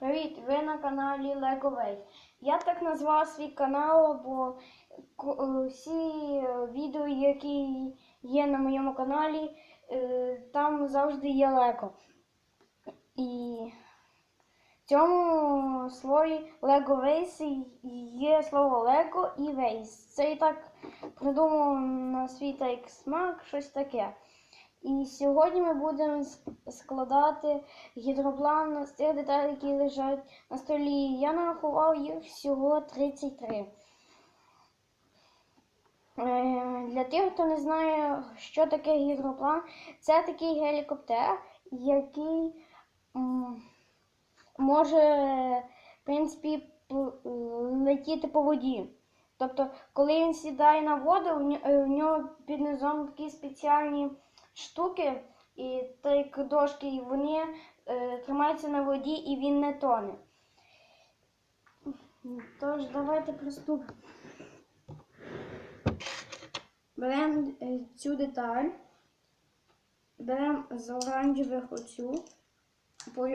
Привіт! Ви на каналі Ways. Я так назвав свій канал, бо е, всі е, відео, які є на моєму каналі, е, там завжди є Lego. І в цьому слові Lego Ways є слово Lego і Ways. Це і так придумав на свій так смак, щось таке. І сьогодні ми будемо складати гідроплан з тих деталей, які лежать на столі. Я нарахував їх всього 33. Е, Для тих, хто не знає, що таке гідроплан, це такий гелікоптер, який може, в принципі, летіти по воді. Тобто, коли він сідає на воду, в е, нього під низом такі спеціальні штуки, і та як дошки, і вони е, тримаються на воді і він не тоне. Тож, давайте приступимо. Беремо е, цю деталь, беремо з оранжевих оцю,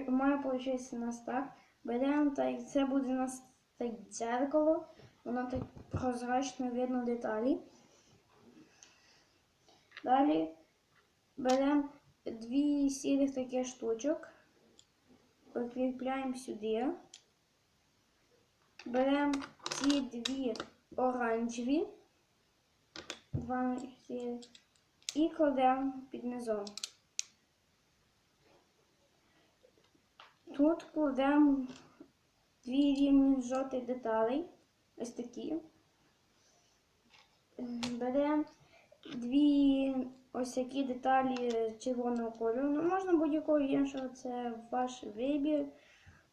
має виходить у нас так. Беремо так, це буде у нас так дзеркало, воно так прозрачно видно деталі. Далі беремо дві сірих таких штучок, прикріпляємо сюди. Беремо ці дві оранжеві, два сірих, і кладемо під низом. Тут кладемо дві рівні жовтих деталей, ось такі. Беремо дві ось такі деталі червоного кольору. Ну, можна будь-якого іншого, це ваш вибір.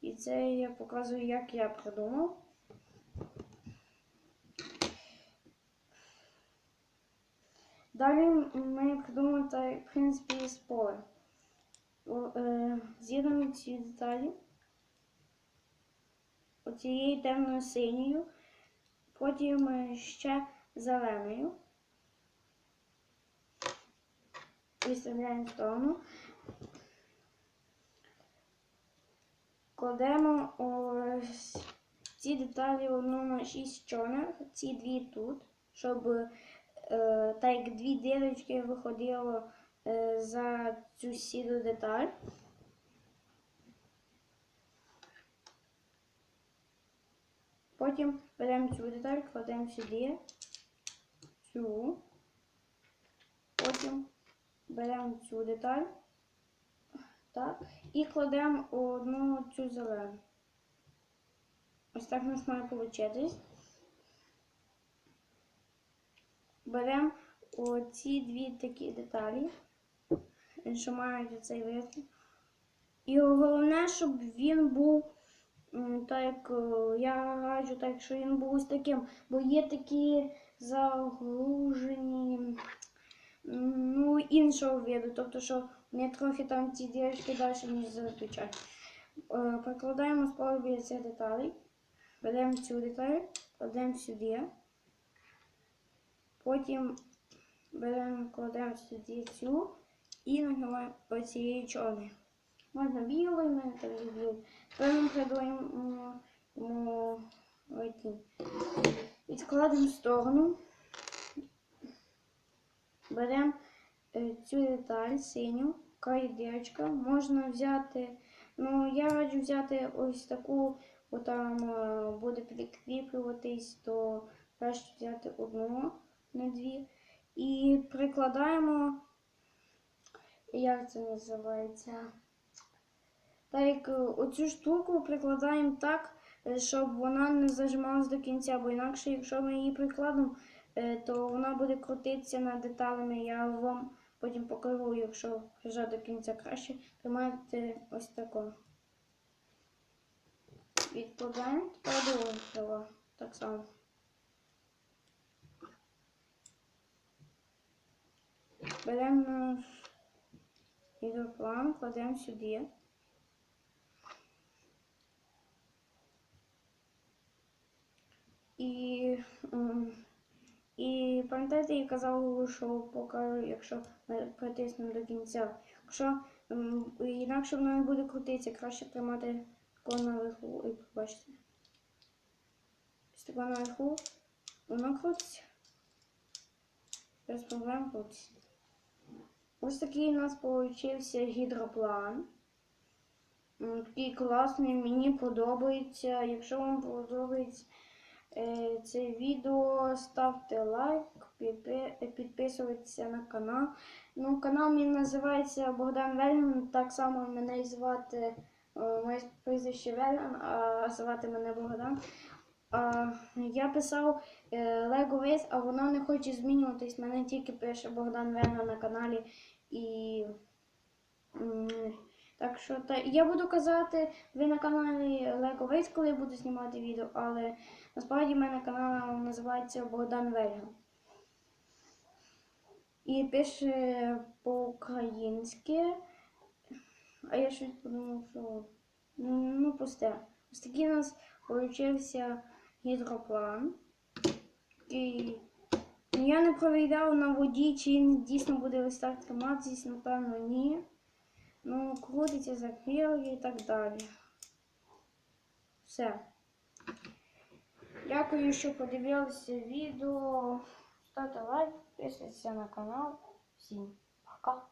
І це я показую, як я придумав. Далі ми придумали, в принципі, поля. Е, З'єднуємо ці деталі оцією темною синьою, потім е, ще зеленою. Виставляємо в сторону. Кладемо ось ці деталі одну на 6 чорних, ці дві тут, щоб е, так як дві дірочки виходило е, за цю сіру деталь. Потім беремо цю деталь, кладемо сюди, цю, потім беремо цю деталь так, і кладемо одну цю зелену. Ось так у нас має получитись. Беремо оці дві такі деталі, що мають оцей вид. І головне, щоб він був так, е, я раджу, так, що він був ось таким, бо є такі загружені ну, іншого виду, тобто, що вони трохи там ці дірочки далі, ніж зазвичай. Е, Прикладаємо справу біля цих деталей, беремо цю деталь, кладемо сюди, потім беремо, кладемо сюди цю і нагибаємо оцієї чорної. Можна білою, мене так білою. Тепер ми придумаємо. Відкладемо в сторону. Беремо е, цю деталь синю, край дірочка. Можна взяти, ну я раджу взяти ось таку, бо там е, буде прикріплюватись, то краще взяти одну, не дві. І прикладаємо, як це називається? Так е, оцю штуку прикладаємо так, щоб вона не зажималась до кінця, бо інакше, якщо ми її прикладемо, то вона буде крутитися над деталями. Я вам потім покажу, якщо прижати до кінця краще, тримайте ось тако. Відкладаємо, тепер. Так само. Беремо наш гідроплан, кладемо сюди. І, м, і пам'ятаєте, я казав, що покажу, якщо ми притиснемо до кінця. Якщо інакше воно не буде крутитися, краще тримати тако наверху. Ой, побачите. Ось тако наверху. Воно крутиться. Без проблем крутиться. Ось такий у нас получився гідроплан. Такий класний, мені подобається. Якщо вам подобається це відео, ставте лайк, підпи- підписуйтесь на канал. Ну, канал мій називається Богдан Вельган, так само мене звати е, моє прізвище Вельган, а звати мене Богдан. Я писав е, Lego Ways, а воно не хоче змінюватись. Мене тільки пише Богдан Вельган на каналі. І так що та, я буду казати, ви на каналі Ways, коли я буду знімати відео, але насправді в мене канал називається Богдан Вельган. І пише по-українськи. А я щось подумав, що ну, пусте. Ось такий у нас получився гідроплан. І я не провіряв на воді, чи він дійсно буде ось так триматися, напевно, ні. Ну, крутиться, закрили і так далі. Все. Дякую, що подивилися відео. Ставте лайк, підписуйтесь на канал. Всім пока!